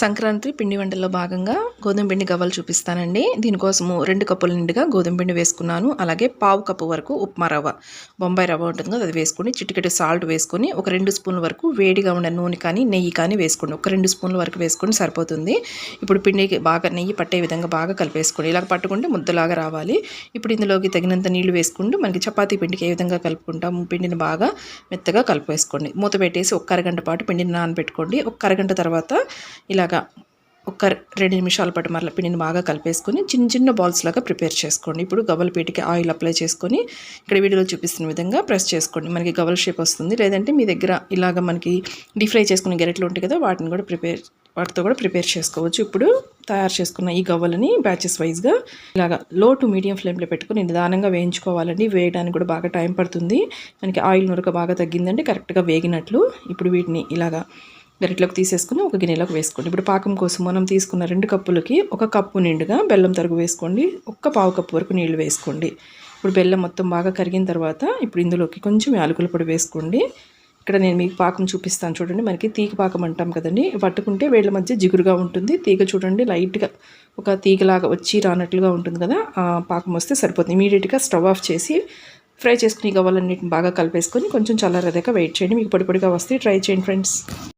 సంక్రాంతి పిండి వంటల్లో భాగంగా గోధుమ పిండి గవ్వలు చూపిస్తానండి. దీనికోసము రెండు కప్పుల నిండుగా గోధుమ పిండి వేసుకున్నాను. అలాగే పావు కప్పు వరకు ఉప్మా రవ్వ బొంబాయి రవ్వ ఉంటుంది కదా అది వేసుకుని చిటికెటి సాల్ట్ వేసుకొని ఒక రెండు స్పూన్ల వరకు వేడిగా ఉన్న నూనె కానీ నెయ్యి కానీ వేసుకోండి. ఒక రెండు స్పూన్ల వరకు వేసుకొని సరిపోతుంది. ఇప్పుడు పిండికి బాగా నెయ్యి పట్టే విధంగా బాగా కలిపేసుకోండి. ఇలా పట్టుకుంటే ముద్దలాగా రావాలి. ఇప్పుడు ఇందులోకి తగినంత నీళ్ళు వేసుకుంటూ మనకి చపాతీ పిండికి ఏ విధంగా కలుపుకుంటాము పిండిని బాగా మెత్తగా కలిపేసుకోండి. మూత పెట్టేసి ఒక అరగంట పాటు పిండిని నానబెట్టుకోండి. ఒక అరగంట తర్వాత ఇలాగా ఒక రెండు నిమిషాల పాటు మరల పిండిని బాగా కలిపేసుకొని చిన్న చిన్న బాల్స్ లాగా ప్రిపేర్ చేసుకోండి. ఇప్పుడు గవ్వల పీటికి ఆయిల్ అప్లై చేసుకొని ఇక్కడ వీడియోలో చూపిస్తున్న విధంగా ప్రెస్ చేసుకోండి. మనకి గవ్వల షేప్ వస్తుంది. లేదంటే మీ దగ్గర ఇలాగ మనకి డీప్ ఫ్రై చేసుకునే గెరెట్లు ఉంటాయి కదా వాటిని కూడా ప్రిపేర్ వాటితో కూడా ప్రిపేర్ చేసుకోవచ్చు. ఇప్పుడు తయారు చేసుకున్న ఈ గవ్వలని బ్యాచెస్ వైజ్గా ఇలాగ లో టు మీడియం ఫ్లేమ్లో పెట్టుకుని నిదానంగా వేయించుకోవాలండి. వేయడానికి కూడా బాగా టైం పడుతుంది. మనకి ఆయిల్ నురక బాగా తగ్గిందంటే కరెక్ట్గా వేగినట్లు. ఇప్పుడు వీటిని ఇలాగా గరిటలోకి తీసేసుకుని ఒక గిన్నెలోకి వేసుకోండి. ఇప్పుడు పాకం కోసం మనం తీసుకున్న రెండు కప్పులకి ఒక కప్పు నిండుగా బెల్లం తరుగు వేసుకోండి. ఒక్క పావు కప్పు వరకు నీళ్ళు వేసుకోండి. ఇప్పుడు బెల్లం మొత్తం బాగా కరిగిన తర్వాత ఇప్పుడు ఇందులోకి కొంచెం యాలకుల పొడి వేసుకోండి. ఇక్కడ నేను మీకు పాకం చూపిస్తాను చూడండి. మనకి తీగ పాకం అంటాం కదండి. పట్టుకుంటే వేళ్ళ మధ్య జిగురుగా ఉంటుంది. తీగ చూడండి లైట్గా ఒక తీగలాగా వచ్చి రానట్లుగా ఉంటుంది కదా. ఆ పాకం వస్తే సరిపోతుంది. ఇమీడియట్గా స్టవ్ ఆఫ్ చేసి ఫ్రై చేసుకుని గవ్వాలన్నిటిని బాగా కలిపేసుకొని కొంచెం చల్లారదాకా వెయిట్ చేయండి. మీకు పొడి పొడిగా వస్తే ట్రై చేయండి ఫ్రెండ్స్.